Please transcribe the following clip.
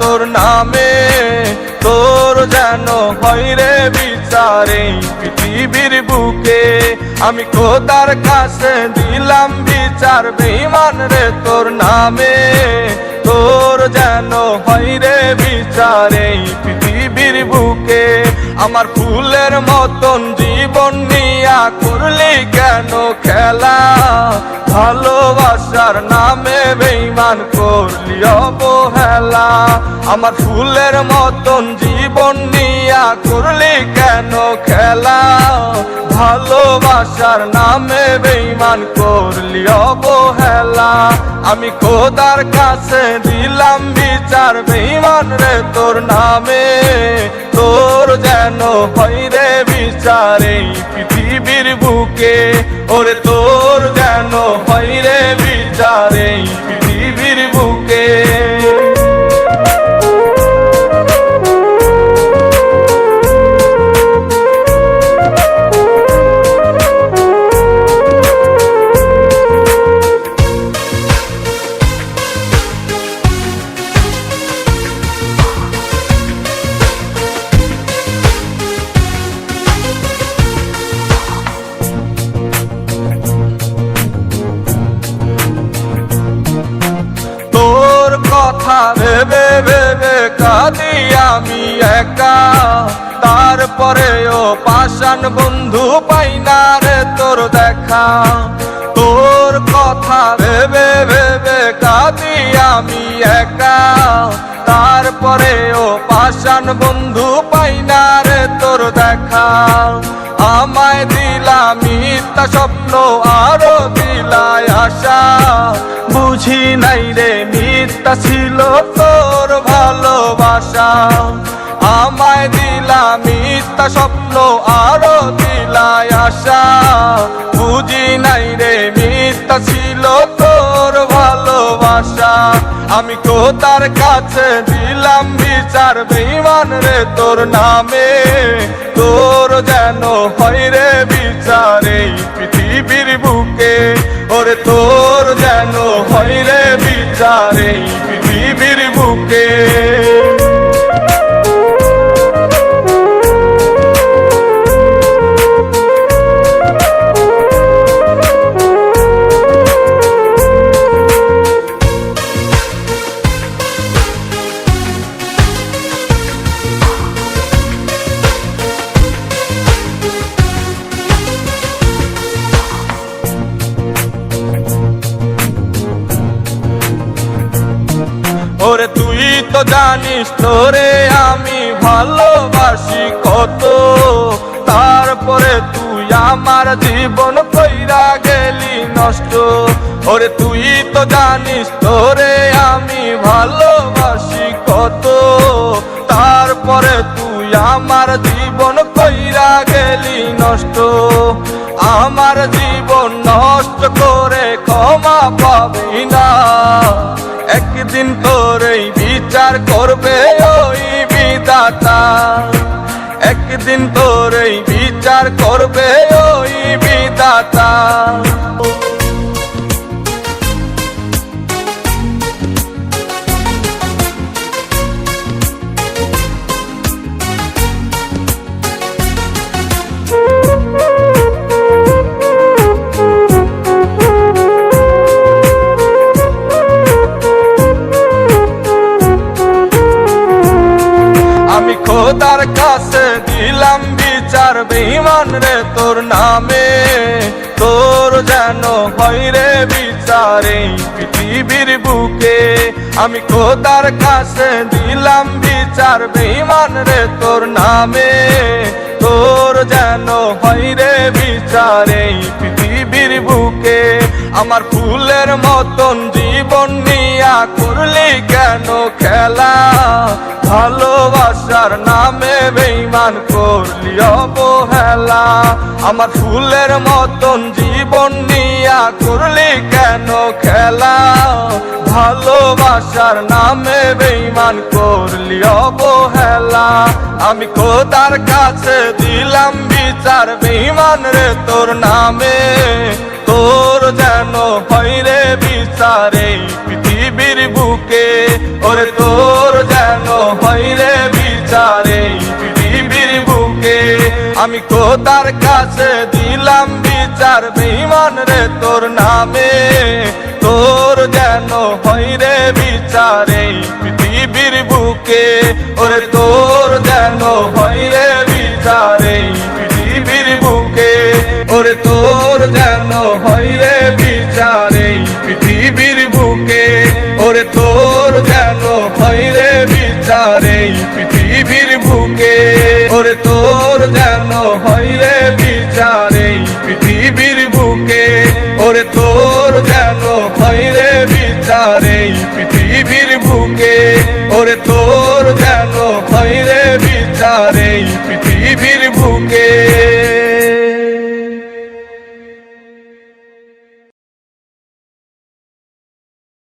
তোর নামে, তোর যেন হয় রে বিচারে পৃথিবীর বুকে। আমি খোদার কাছে দিলাম বিচার বেইমান রে, তোর নামে, তোর যেন হয় রে বিচারে পৃথিবীর বুকে। আমার ফুলের মতন জীবন নিয়া করলি কেন খেলা? ভালোবাসার নামে বেইমান করলি অবহেলা। আমার ফুলের মতন জীবন নিয়া করলি কেন খেলা? ভালোবাসার নামে বেইমান করলি অবহেলা। আমি খোদার কাছে দিলাম বিচার বেইমান রে তোর নামে। তোর যেন হয় ওরে তোর ভেবে কাঁদি আমি একা। তারপরেও পাষাণ বন্ধু পাই না রে তোর দেখা। তোর কথা ভেবে ভেবে কাঁদি আমি একা। তারপরেও পাষাণ বন্ধু পাই না রে তোর দেখা। আমায় দিলাম মিথ্যা স্বপ্ন, আরও দিলায় আশা। বুঝি নাই রে মিথ্যা ছিল তোর ভালোবাসা। আমায় দিলাম মিথ্যা স্বপ্ন, আরও দিলায় আশা। বুঝি নাই রে, মিথ্যা ছিল তোর ভালোবাসা। আমি কোতার কাছে দিলাম বিচার? বেইমান রে, তোর নামে। তোর যেন হয় রে বিচার এই পৃথিবীর বুকে। ওরে তোর যেন হয় রে বিচার এই তো জানিস তোরে আমি ভালোবাসি কত। তারপরে তুই আমার জীবন কইরা গেলি নষ্ট। ওরে তুই তো জানিস তোরে আমি ভালোবাসি কত। তারপরে তুই আমার জীবন কইরা গেলি নষ্ট। আমার জীবন নষ্ট করে ক্ষমা পাবি না। একদিন তোরই বিচার করবে ওই বিদাতা একদিন তোর এই বিচার করবে ওই বিদাতা আমি খোদার কাছে দিলাম বিচার বেইমান রে তোর নামে। তোর যেন রে বিচার এই পৃথিবীর বুকে। আমি খোদার কাছে দিলাম বিচার বেইমান রে তোর নামে। তোর যেন রে বিচার এই পৃথিবীর বুকে। আমার ফুলের মতন করলি কেন খেলা? ভালোবাসার নামে বেইমান করলি অবহেলা। আমার ফুলের মতন জীবন নিয়া করলি কেন খেলা? ভালোবাসার নামে বেইমান করলি অবহেলা। আমি খোদার কাছে দিলাম বিচার বেইমান রে তোর নামে। তোর যেন হয় রে বিচার বুকে, ওরে তোর যেন রে বিচার পৃথিবীর বুকে। আমি কোতার কাছে দিলাম বিচার বেইমান রে তোর নামে। তোর যেন হয় রে বিচার পৃথিবীর বুকে। ওরে তোর যেন হয় তোর যেন বিচারে এই পৃথিবীর বুকে? ওরে তোর যেন বিচারে বিচার এই পৃথিবীর বুকে? ওরে তোর